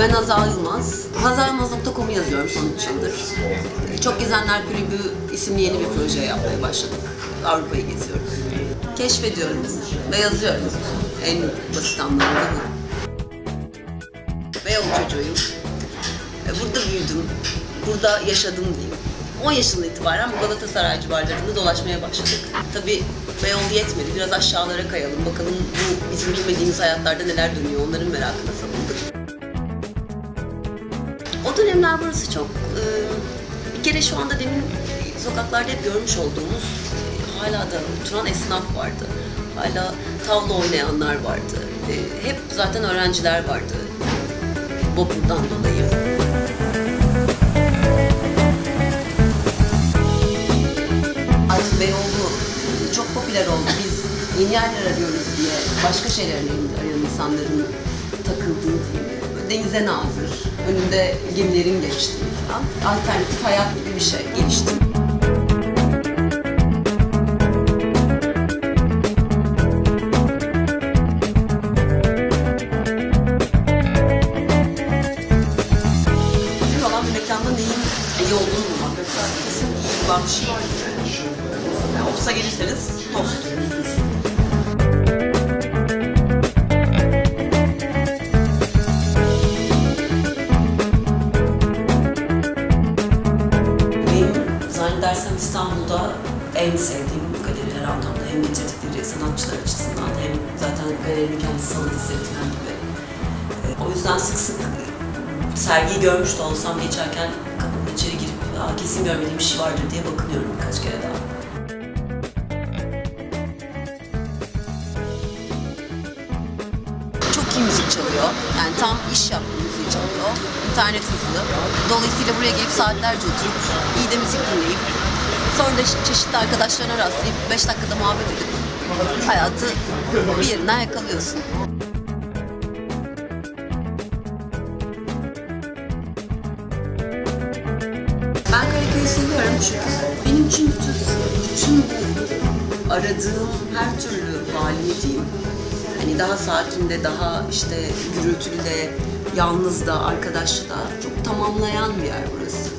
Ben Hazal Yılmaz. Hazalyılmaz.com'u yazıyorum son 3 yıldır. Çok Gezenler Kulübü isimli yeni bir proje yapmaya başladık. Avrupa'yı geziyoruz. Keşfediyorum ve yazıyorum. En basit anlamda bu. Beyoğlu çocuğuyum. E, Burada büyüdüm. Burada yaşadım diyeyim. 10 yaşından itibaren bu Galatasaray civarlarında dolaşmaya başladık. Tabii Beyoğlu yetmedi. Biraz aşağılara kayalım. Bakalım bu bizim bilmediğimiz hayatlarda neler dönüyor. Onların merakına salındık. Dönemler burası çok... e, bir kere şu anda demin sokaklarda hep görmüş olduğumuz e, hala da oturan esnaf vardı. Hala tavla oynayanlar vardı. E, hep zaten öğrenciler vardı. Vapurdan dolayı. Artık Beyoğlu çok popüler oldu. Biz yeni yerler arıyoruz diye başka şeyler arayan insanların takıldığı diyeyim. Denize nazır, önünde gemilerin geçtiği falan. Alternatif hayat gibi bir şey gelişti. Önemli olan bir mekanda neyin iyi olduğunu bulmak. Yoksa kesin iyi olan bir şey. Yani gelirseniz tost. Zannedersem İstanbul'da en sevdiğim galeriler anlamda hem getirdikleri sanatçılar açısından hem zaten galerinin kendisi sanat falan gibi. Ee, O yüzden sık sık sergiyi görmüş de olsam geçerken kapının içeri girip Aa, kesin görmediğim bir şey vardır diye bakınıyorum birkaç kere daha. Çok iyi müzik çalıyor. Yani tam iş yaptığı müziği çalıyor. İnternet hızlı. Dolayısıyla buraya gelip saatlerce oturup iyi de müzik dinleyip sonra da çeşitli arkadaşlarına rastlayıp 5 dakikada muhabbet edip hayatı bir yerinden yakalıyorsun. Ben Karaköy'ü seviyorum çünkü benim için bütün, bütün aradığım her türlü diyeyim. Hani daha sakinde, daha işte gürültülü de, yalnız da, arkadaşlı da çok tamamlayan bir yer burası.